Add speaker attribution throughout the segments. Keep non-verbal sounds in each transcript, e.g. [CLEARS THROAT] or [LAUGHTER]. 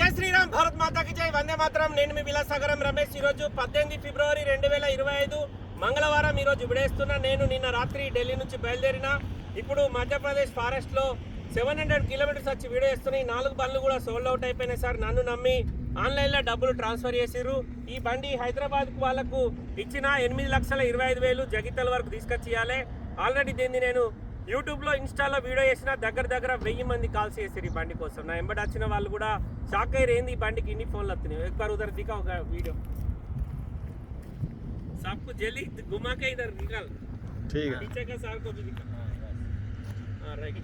Speaker 1: జై శ్రీరామ్. భారత్ మాతాకి జై. వందే మాత్రం. నేను మీ విలాసాగరం రమేష్. ఈరోజు పద్దెనిమిది ఫిబ్రవరి రెండు వేల ఇరవై ఐదు మంగళవారం ఈరోజు విడేస్తున్నా నేను నిన్న రాత్రి ఢిల్లీ నుంచి బయలుదేరిన. ఇప్పుడు మధ్యప్రదేశ్ ఫారెస్ట్లో సెవెన్ హండ్రెడ్ కిలోమీటర్స్ వచ్చి వీడియో వేస్తున్నాయి నాలుగు బండ్లు కూడా సోల్డ్ అవుట్ అయిపోయినాయి సార్. నన్ను నమ్మి ఆన్లైన్లో డబ్బులు ట్రాన్స్ఫర్ చేసిర్రు. ఈ బండి హైదరాబాద్కు వాళ్ళకు ఇచ్చిన ఎనిమిది లక్షల ఇరవై ఐదు వేలు జగిత్తల వరకు తీసుకొచ్చి ఇవ్వాలి ఆల్రెడీ దీన్ని నేను యూట్యూబ్లో ఇన్స్టాలో వీడియో చేసిన దగ్గర దగ్గర వెయ్యి మంది కాల్స్ చేసారు ఈ బండి కోసం నా ఎంబడి వచ్చిన వాళ్ళు కూడా షాక్ అయ్యారు ఏంది ఈ బండికి ఇన్ని ఫోన్లు వస్తున్నాయి एक बार उधर दिखा होगा वीडियो सबको जल्दी घुमा के इधर निकाल
Speaker 2: ठीक है
Speaker 1: पीछे का सार को भी दिखा हाँ, right.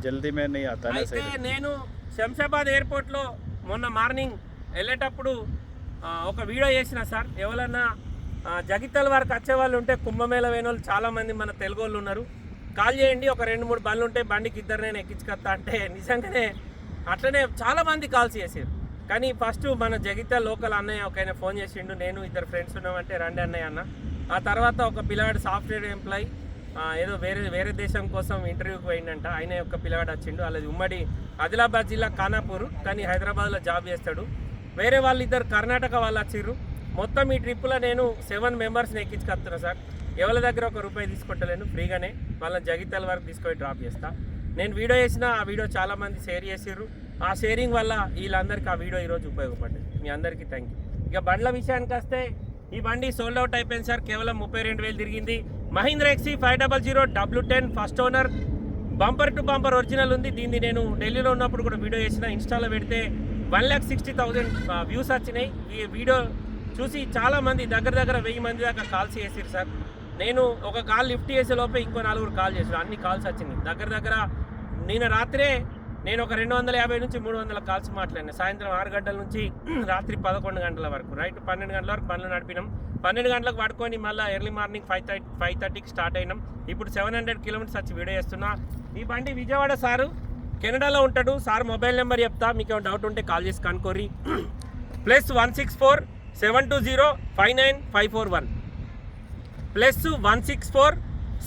Speaker 2: जल्दी में नहीं आता ना
Speaker 1: అయితే
Speaker 2: सही
Speaker 1: నేను శంషాబాద్ ఎయిర్పోర్ట్లో మొన్న మార్నింగ్ వెళ్ళేటప్పుడు ఆ, ఒక వీడియో చేసిన సార్ ఎవరన్నా ఆ, జగిత్యాల వరకు వచ్చే వాళ్ళు ఉంటే కుంభమేళ వేణ వాళ్ళు మన తెలుగు వాళ్ళు ఉన్నారు. కాల్ చేయండి ఒక రెండు మూడు బండ్లు ఉంటే బండికి ఇద్దరు నేను ఎక్కించుకొస్తా అంటే నిజంగానే అట్లనే చాలామంది కాల్స్ చేసారు కానీ ఫస్ట్ మన జగిత్యాల లోకల్ అన్నయ్య ఒక ఆయన ఫోన్ చేసిండు నేను ఇద్దరు ఫ్రెండ్స్ ఉన్నామంటే రండి అన్నయ్య అన్న. ఆ తర్వాత ఒక పిల్లవాడు సాఫ్ట్వేర్ ఎంప్లాయ్ ఏదో వేరే వేరే దేశం కోసం ఇంటర్వ్యూకి పోయిండంట. ఆయన యొక్క పిల్లవాడు వచ్చిండు అలాది ఉమ్మడి ఆదిలాబాద్ జిల్లా ఖానాపూర్ కానీ హైదరాబాద్లో జాబ్ చేస్తాడు. వేరే వాళ్ళు ఇద్దరు కర్ణాటక వాళ్ళు వచ్చిర్రు. మొత్తం ఈ ట్రిప్లో నేను సెవెన్ మెంబర్స్ని ఎక్కించుకొస్తున్నా సార్. ఎవరి దగ్గర ఒక రూపాయి తీసుకుంటలేను ఫ్రీగానే. వాళ్ళని జగిత్యాల వరకు తీసుకొని డ్రాప్ చేస్తా. నేను వీడియో చేసిన ఆ వీడియో చాలామంది షేర్ చేసిర్రు. ఆ షేరింగ్ వల్ల వీళ్ళందరికీ ఆ వీడియో ఈరోజు ఉపయోగపడ్డది. మీ అందరికీ థ్యాంక్ యూ ఇక బండ్ల విషయానికి వస్తే ఈ బండి సోల్డ్ అవుట్ అయిపోయింది సార్. కేవలం ముప్పై రెండు వేలు తిరిగింది. Mahindra XUV five double zero W ten first owner bumper to bumper original ఉంది. దీన్ని నేను ఢిల్లీలో ఉన్నప్పుడు కూడా వీడియో చేసిన. ఇన్స్టాలో పెడితే one lakh sixty thousand views వచ్చినాయి. ఈ వీడియో చూసి చాలా మంది దగ్గర దగ్గర వెయ్యి మంది దాకా కాల్స్ చేసారు సార్. నేను ఒక కాల్ లిఫ్ట్ చేసే లోపే ఇంకో నలుగురు కాల్ చేశారు అన్ని కాల్స్ వచ్చింది. దగ్గర దగ్గర నిన్న రాత్రే నేను ఒక రెండు వందల యాభై నుంచి మూడు వందల కాల్స్ మాట్లాడినా. సాయంత్రం ఆరు గంటల నుంచి [CLEARS THROAT] రాత్రి పదకొండు గంటల వరకు. రైట్ పన్నెండు గంటల వరకు పనులు నడిపినాం. పన్నెండు గంటలకు పడుకొని మళ్ళీ early morning five thirty five థర్టీకి స్టార్ట్ అయినాం. ఇప్పుడు సెవెన్ హండ్రెడ్ కిలోమీటర్స్ వచ్చి వీడియో చేస్తున్నా. ఈ బండి విజయవాడ సారు కెనడాలో ఉంటాడు. సార్ మొబైల్ నెంబర్ చెప్తా. మీకు ఏమైనా డౌట్ ఉంటే కాల్ చేసి కనుకోరి plus one six four seven two zero five nine five four one. Plus one six four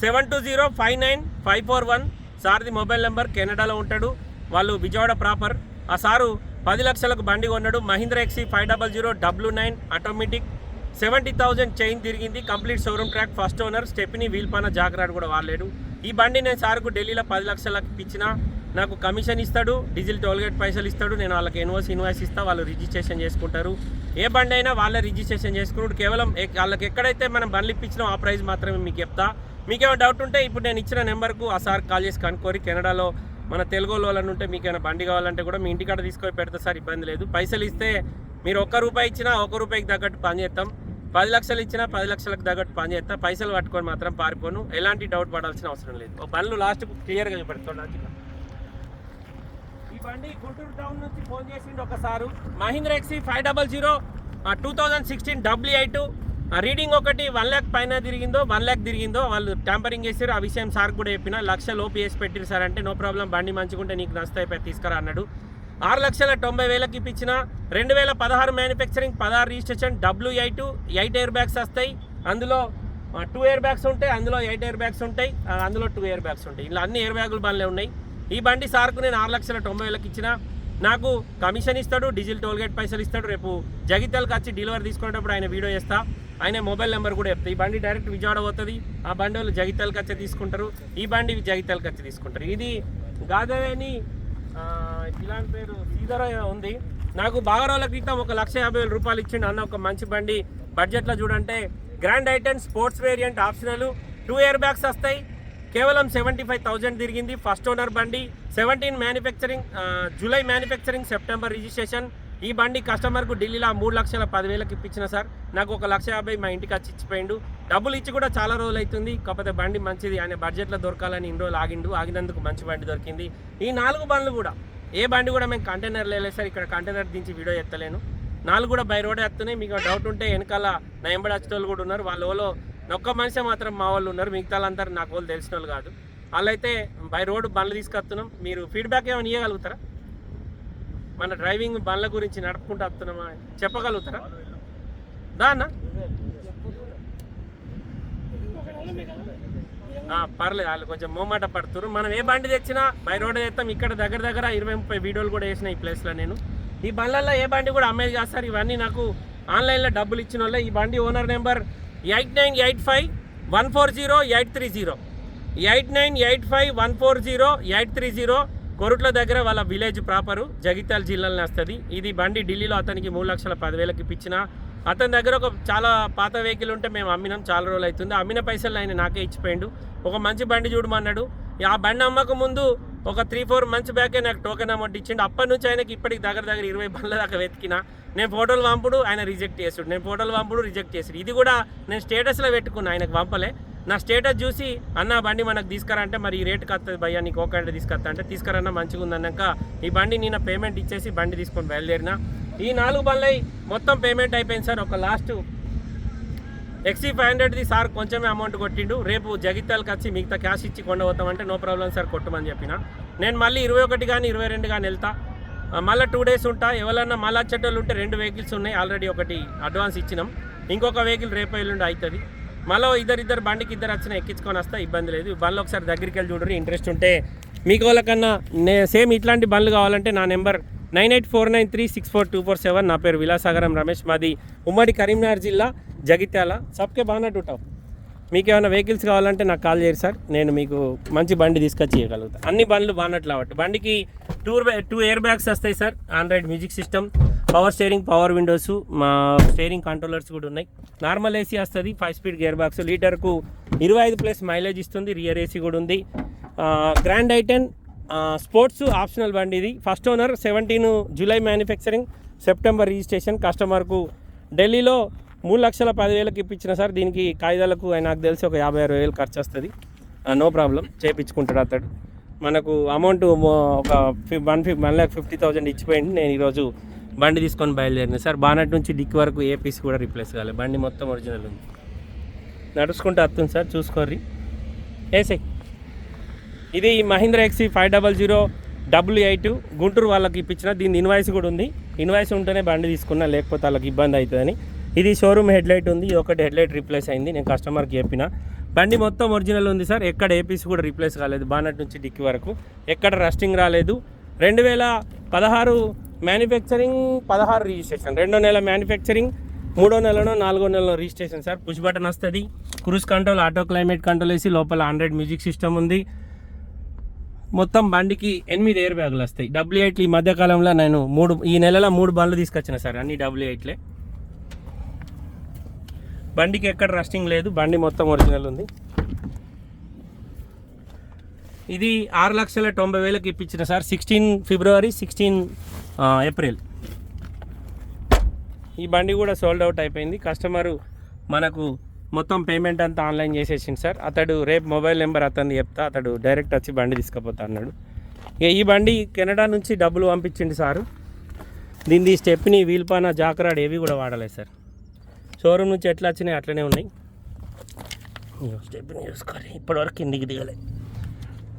Speaker 1: seven two zero five nine five four one. సార్ది mobile number కెనడాలో ఉంటాడు. వాళ్ళు Vijayawada proper. ఆ sir పది లక్షలకు బండి కొన్నాడు. Mahindra XUV five double zero W nine automatic. Seventy thousand chain తిరిగింది. Complete showroom track. First owner stepney వీల్పన జాగ్రత్త కూడా వాడలేడు. ఈ బండి నేను సార్కు ఢిల్లీలో పది లక్షలకు ఇచ్చిన నాకు కమిషన్ ఇస్తాడు డీజిల్ టోల్గేట్ పైసలు ఇస్తాడు నేను వాళ్ళకి ఇన్వాయిస్ ఇన్వాయిస్ ఇస్తా వాళ్ళు రిజిస్ట్రేషన్ చేసుకుంటారు. ఏ బండి అయినా వాళ్ళే రిజిస్ట్రేషన్ చేసుకున్నాడు. కేవలం వాళ్ళకి ఎక్కడైతే మనం బండ్లు ఇప్పించినాం ఆ ప్రైస్ మాత్రమే మీకు చెప్తా. మీకేమైనా డౌట్ ఉంటే ఇప్పుడు నేను ఇచ్చిన నెంబర్కు ఆ సార్ కాల్ చేసి కనుక్కోరి. కెనడాలో మన తెలుగు వాళ్ళని ఉంటే మీకు ఏమైనా బండి కావాలంటే కూడా మీ ఇంటికాడ తీసుకొని పెడితే సార్ ఇబ్బంది లేదు. పైసలు ఇస్తే మీరు ఒక్క రూపాయి ఇచ్చినా ఒక రూపాయికి తగ్గట్టు పని చేస్తాం. పది లక్షలు ఇచ్చినా పది లక్షలకు తగ్గట్టు పని చేస్తా. పైసలు పట్టుకొని మాత్రం పారిపోను. ఎలాంటి డౌట్ పడాల్సిన అవసరం లేదు. బండ్లు లాస్ట్ క్లియర్గా చూపెడుతున్నాను బండి గుంటూరు టౌన్ నుంచి ఫోన్ చేసిండు ఒకసారి. Mahindra XUV five double zero two thousand sixteen W eight reading ఒకటి వన్ ల్యాక్ పైన తిరిగిందో వన్ ల్యాక్ తిరిగిందో వాళ్ళు ట్యాంపరింగ్ చేసారు ఆ విషయం సార్ కూడా చెప్పిన లక్ష లోపు వేసి పెట్టిరు సార్ అంటే నో ప్రాబ్లం బండి మంచిగుంటే నీకు నస్తాయి తీసుకురా అన్నాడు. ఆరు లక్షల తొంభై వేలకి ఇప్పించిన రెండు వేల పదహారు మ్యానుఫ్యాక్చరింగ్ పదహారు registration W eight eight air bags వస్తాయి. అందులో టూ ఎయిర్ బ్యాగ్స్ ఉంటాయి అందులో ఎయిట్ ఎయిర్ బ్యాగ్స్ ఉంటాయి అందులో టూ ఎయిర్ బ్యాగ్స్ ఉంటాయి. ఇలా అన్ని ఎయిర్ బ్యాగులు బండ్లే ఉన్నాయి. ఈ బండి సార్కు నేను ఆరు లక్షల తొంభై వేలకు ఇచ్చిన నాకు కమిషన్ ఇస్తాడు డీజిల్ టోల్గేట్ పైసలు ఇస్తాడు. రేపు జగిత్యాలకు వచ్చి డెలివరీ తీసుకునేటప్పుడు ఆయన వీడియో చేస్తా ఆయన మొబైల్ నెంబర్ కూడా చెప్తా. ఈ బండి డైరెక్ట్ విజయవాడ పోతుంది. ఆ బండి వాళ్ళు జగిత్యాలకు వచ్చి తీసుకుంటారు. ఈ బండి జగిత్యాలకు వచ్చి తీసుకుంటారు. ఇది గాదవేని ఇలాంటి పేరు శ్రీధర ఉంది. నాకు బాగా రోజుల క్రితం ఒక లక్ష యాభై వేల రూపాయలు ఇచ్చిండు అన్న ఒక మంచి బండి. బడ్జెట్లో చూడంటే grand i ten sports variant optional. Two air bags వస్తాయి. కేవలం సెవెంటీ ఫైవ్ థౌజండ్ తిరిగింది. ఫస్ట్ ఓనర్ బండి seventeen manufacturing July manufacturing September registration. ఈ బండి కస్టమర్కు ఢిల్లీలో మూడు లక్షల పదివేలకు ఇప్పించిన సార్. నాకు ఒక లక్ష యాభై మా ఇంటికి వచ్చి ఇచ్చిపోయిండు. డబ్బులు ఇచ్చి కూడా చాలా రోజులు అవుతుంది. కాకపోతే బండి మంచిది. ఆయన బడ్జెట్లో దొరకాలని ఇన్ని రోజులు ఆగిండు. ఆగినందుకు మంచి బండి దొరికింది. ఈ నాలుగు బండ్లు కూడా ఏ బండి కూడా మేము కంటైనర్ లేదు సార్. ఇక్కడ కంటైనర్ దించి వీడియో ఎత్తలేను. నాలుగు కూడా బై రోడ్ ఎత్తున్నాయి. మీకు డౌట్ ఉంటే వెనకాల నా ఎంబడి వచ్చేటోళ్ళు కూడా ఉన్నారు. వాళ్ళ ఒక్క మనిషి మాత్రం మా వాళ్ళు ఉన్నారు. మిగతా వాళ్ళందరూ నాకు వాళ్ళు తెలిసిన వాళ్ళు కాదు. వాళ్ళైతే బై రోడ్ బండ్లు తీసుకొస్తున్నాం. మీరు ఫీడ్బ్యాక్ ఏమైనా ఇవ్వగలుగుతారా మన డ్రైవింగ్ బండ్ల గురించి నడుపుకుంటూ వస్తున్నామా? చెప్పగలుగుతారా? దానా పర్లేదు. వాళ్ళు కొంచెం మోమాట పడుతున్నారు. మనం ఏ బండి తెచ్చినా బై రోడ్ తెస్తాం. ఇక్కడ దగ్గర దగ్గర ఇరవై ముప్పై వీడియోలు కూడా వేసిన ఈ ప్లేస్లో నేను. ఈ బండ్లలో ఏ బండి కూడా అమ్మేది కాదు సార్ ఇవన్నీ నాకు ఆన్లైన్లో డబ్బులు ఇచ్చిన వాళ్ళే. ఈ బండి owner number eight nine eight five one four zero eight three zero eight nine eight five one four zero eight three zero Korutla దగ్గర వాళ్ళ విలేజ్ ప్రాపరు జగిత్యాల జిల్లాలోనే వస్తుంది. ఇది బండి ఢిల్లీలో అతనికి మూడు లక్షల పదివేలకి ఇప్పించిన. అతని దగ్గర ఒక చాలా పాత వెహికల్ ఉంటే మేము అమ్మినాం చాలా రోజులు అవుతుంది. అమ్మిన పైసలు ఆయన నాకే ఇచ్చిపోయిండు. ఒక మంచి బండి చూడమన్నాడు. ఆ బండి అమ్మక ముందు ఒక త్రీ ఫోర్ మంత్స్ బ్యాకే నాకు టోకెన్ అమౌంట్ ఇచ్చిండు. అప్పటి నుంచి ఆయనకి ఇప్పటికి దగ్గర దగ్గర ఇరవై బండ్ల దాకా వెతికిన. నేను ఫోటోలు పంపుడు ఆయన రిజెక్ట్ చేసాడు నేను ఫోటోలు పంపుడు రిజెక్ట్ చేసుడు ఇది కూడా నేను స్టేటస్లో పెట్టుకున్నా ఆయనకు పంపలే. నా స్టేటస్ చూసి అన్న బండి మనకు తీసుకురంటే మరి ఈ రేటుకి వస్తుంది భయ్యా నీకు ఒక తీసుకొస్తా అంటే తీసుకురన్నా మంచిగా ఉందన్నాక ఈ బండి నేను పేమెంట్ ఇచ్చేసి బండి తీసుకొని బయలుదేరిన. ఈ నాలుగు బండ్లై మొత్తం పేమెంట్ అయిపోయింది సార్. ఒక లాస్ట్ ఎక్సీ ఫైవ్ హండ్రెడ్ది సార్ కొంచెమే అమౌంట్ కొట్టిండు. రేపు జగిత్యాలకు వచ్చి మిగతా క్యాష్ ఇచ్చి కొండపోతామంటే నో ప్రాబ్లం సార్ కొట్టమని చెప్పిన. నేను మళ్ళీ ఇరవై ఒకటి కానీ ఇరవై రెండు కానీ వెళ్తా. మళ్ళీ టూ డేస్ ఉంటా. ఎవరన్నా మళ్ళీ వచ్చేటోళ్ళు ఉంటే రెండు వెహికల్స్ ఉన్నాయి. ఆల్రెడీ ఒకటి అడ్వాన్స్ ఇచ్చినాం. ఇంకొక వెహికల్ రేపు ఎల్లుండి అవుతుంది మళ్ళీ ఇద్దరు ఇద్దరు బండికి ఇద్దరు వచ్చిన ఎక్కించుకొని వస్తా ఇబ్బంది లేదు. బండ్లు ఒకసారి దగ్గరికి వెళ్ళి చూడరు ఇంట్రెస్ట్ ఉంటే. మీకు వాళ్ళకన్నా నే సేమ్ ఇట్లాంటి బండ్లు కావాలంటే నా number nine eight four nine three six four two four seven నా పేరు విలాసాగరం రమేష్. మాది ఉమ్మడి కరీంనగర్ జిల్లా జగిత్యాల. సబ్కే బాగా టూటావు మీకు ఏమైనా వెహికల్స్ కావాలంటే నాకు కాల్ చేయరు సార్. నేను మీకు మంచి బండి తీసుకొచ్చి ఇవ్వగలుగుతాను అన్ని బండ్లు బాగున్నట్లు కాబట్టి బండికి టూర్ టూ ఎయిర్ బ్యాగ్స్ వస్తాయి sir. Android music system power steering power windows మా స్టీరింగ్ కంట్రోలర్స్ కూడా ఉన్నాయి. నార్మల్ ఏసీ వస్తుంది ఫైవ్ స్పీడ్ గేర్ బాక్స్. లీటర్కు ఇరవై ఐదు ప్లస్ మైలేజ్ ఇస్తుంది రియర్ ఏసీ కూడా ఉంది. Grand i ten sports optional బండి ఇది. First owner seventeen July manufacturing September registration. కస్టమర్కు ఢిల్లీలో మూడు లక్షల పదివేలకు ఇప్పించిన సార్. దీనికి కాగితాలకు నాకు తెలిసి ఒక యాభై అరవై వేలు ఖర్చు వస్తుంది. No problem. చేయించుకుంటాడు అతడు. మనకు అమౌంట్ ఒక ఫి- వన్ ఫిఫ్ వన్ ల్యాక్ ఫిఫ్టీ థౌజండ్ ఇచ్చిపోయింది. నేను ఈరోజు బండి తీసుకొని బయలుదేరిన. సార్ బానట్ నుంచి డిక్ వరకు ఏ పీస్ కూడా రీప్లేస్ కాలేదు బండి మొత్తం ఒరిజినల్ ఉంది. నడుచుకుంటూ వస్తుంది సార్. చూసుకోర్రి. ఏసై. ఇది Mahindra XUV five double zero W eight Guntur వాళ్ళకి ఇప్పించిన దీని ఇన్వాయిస్ కూడా ఉంది. ఇన్వాయిస్ ఉంటేనే బండి తీసుకున్నా లేకపోతే వాళ్ళకి ఇబ్బంది అవుతుందని. ఇది షోరూమ్ హెడ్లైట్ ఉంది ఒకటి హెడ్లైట్ రీప్లేస్ అయింది నేను కస్టమర్కి చెప్పిన. బండి మొత్తం ఒరిజినల్ ఉంది సార్ ఎక్కడ ఏపీస్ కూడా రీప్లేస్ కాలేదు బానట్ నుంచి డిక్కి వరకు. ఎక్కడ రస్టింగ్ రాలేదు. రెండు వేల పదహారు మ్యానుఫ్యాక్చరింగ్ పదహారు రిజిస్ట్రేషన్ రెండో నెల మ్యానుఫ్యాక్చరింగ్ మూడో నెలలో నాలుగో నెలలో రిజిస్ట్రేషన్ సార్. పుష్ బటన్ వస్తుంది. Cruise control auto climate control వేసి లోపల ఆండ్రాయిడ్ మ్యూజిక్ సిస్టమ్ ఉంది. మొత్తం బండికి ఎనిమిది ఎయిర్ బ్యాగులు వస్తాయి. డబ్ల్యూ ఎయిట్లు ఈ మధ్యకాలంలో నేను మూడు ఈ నెలలో మూడు బండ్లు తీసుకొచ్చిన సార్ అన్ని డబ్ల్యూ ఎయిట్లే బండికి ఎక్కడ రస్టింగ్ లేదు బండి మొత్తం ఒరిజినల్ ఉంది. ఇది ఆరు లక్షల తొంభై వేలకు ఇప్పించిన sir sixteen February sixteen April ఈ బండి కూడా సోల్డ్ అవుట్ అయిపోయింది. కస్టమరు మనకు మొత్తం పేమెంట్ అంతా ఆన్లైన్ చేసేసింది సార్. అతడు రేపు మొబైల్ నెంబర్ అతను చెప్తా అతడు డైరెక్ట్ వచ్చి బండి తీసుకుపోతా అన్నాడు. ఇక ఈ బండి కెనడా నుంచి డబ్బులు పంపించింది సారు. దీన్ని స్టెప్ని వీల్పాన జాకరాడ్ ఏవి కూడా వాడలేదు సార్. షోరూమ్ నుంచి ఎట్లా వచ్చినాయి అట్లనే ఉన్నాయి. స్టెప్ని చూసుకోవాలి. ఇప్పటివరకు కిందికి దిగలే.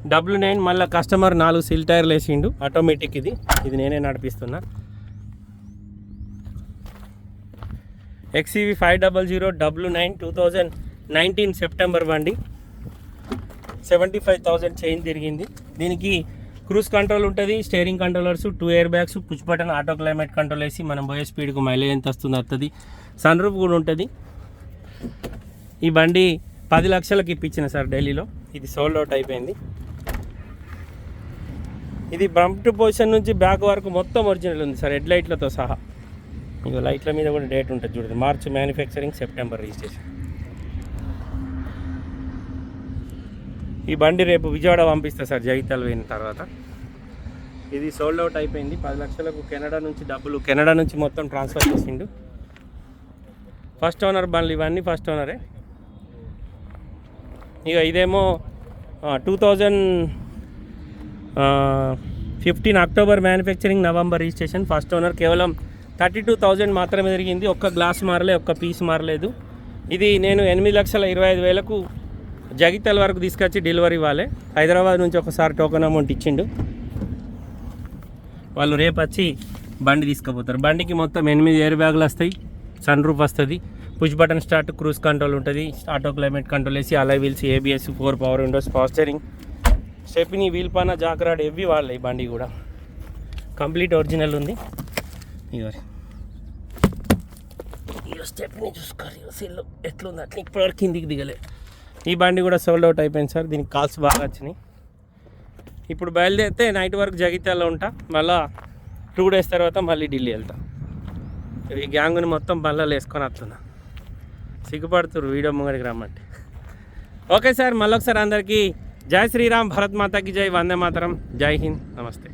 Speaker 1: డబ్ల్యూ నైన్ మళ్ళీ కస్టమర్ నాలుగు సిల్ టైర్లు వేసిండు. ఆటోమేటిక్ ఇది. ఇది నేనే నడిపిస్తున్నా. XUV five double zero W nine two thousand nineteen September బండి సెవెంటీ ఫైవ్ థౌజండ్ చైన్ తిరిగింది. దీనికి క్రూజ్ కంట్రోల్ ఉంటుంది steering controllers two air bags push button auto climate control వేసి మనం పోయే స్పీడ్కు మైలేజ్ ఎంత వస్తుంది వస్తుంది సన్ రూఫ్ కూడా ఉంటుంది. ఈ బండి పది లక్షలకి ఇప్పించిన సార్ ఢిల్లీలో. ఇది సోల్డ్ అవుట్ అయిపోయింది. ఇది బంప్ పొజిషన్ నుంచి బ్యాక్ వరకు మొత్తం ఒరిజినల్ ఉంది సార్ హెడ్ లైట్లతో సహా. ఇక లైట్ల మీద కూడా డేట్ ఉంటుంది చూడండి మార్చ్ మ్యానుఫ్యాక్చరింగ్ సెప్టెంబర్ రిజిస్ట్రేషన్. ఈ బండి రేపు విజయవాడ పంపిస్తా సార్ జగిత్యాల పోయిన తర్వాత. ఇది సోల్డ్ అవుట్ అయిపోయింది. పది లక్షలకు కెనడా నుంచి డబ్బులు కెనడా నుంచి మొత్తం ట్రాన్స్ఫర్ చేసిండు. ఫస్ట్ ఓనర్ బండ్లు ఇవన్నీ ఫస్ట్ ఓనరే ఇక ఇదేమో two thousand fifteen October manufacturing November registration. First owner కేవలం థర్టీ టూ థౌజండ్ మాత్రమే జరిగింది ఒక్క గ్లాస్ మారలే ఒక్క పీస్ మారలేదు. ఇది నేను ఎనిమిది లక్షల ఇరవై ఐదు వేలకు జగిత్యాల వరకు తీసుకొచ్చి డెలివరీ ఇవ్వాలి. హైదరాబాద్ నుంచి ఒకసారి టోకెన్ అమౌంట్ ఇచ్చిండు. వాళ్ళు రేపు వచ్చి బండి తీసుకుపోతారు. బండికి మొత్తం ఎనిమిది ఎయిర్ బ్యాగులు వస్తాయి. సన్ రూఫ్ వస్తుంది. Push button start cruise control ఉంటుంది. ఆటో క్లైమేట్ కంట్రోల్ వేసి alloy wheels ABS four power windows పాస్టరింగ్. Stepney wheel పాన జాక్రాడ్ ఎవ్వి వాళ్ళే ఈ బండి కూడా. కంప్లీట్ ఒరిజినల్ ఉంది. ఇవ్వరు స్టెప్ని చూసుకోవాలి. ఇగో సెల్ ఎట్లుంది? అట్లా ఇప్పటివరకు కిందికి దిగలే. ఈ బండి కూడా సోల్డ్ అవుట్ అయిపోయింది సార్. దీనికి కాల్స్ బాగా వచ్చినాయి. ఇప్పుడు బయలుదేరితే నైట్ వరకు జగిత్యాలలో ఉంటా. మళ్ళా టూ డేస్ తర్వాత మళ్ళీ ఢిల్లీ వెళ్తా. ఈ గ్యాంగ్ని మొత్తం బళ్ళలో వేసుకొని వస్తున్నా. సిగ్గుపడుతురు వీడియో ముంగడికి రమ్మంటే. ఓకే సార్ మళ్ళొకసారి అందరికీ జై శ్రీరామ్ భరత్ మాతాకి జై వందే మాతరం. జై హింద్ నమస్తే.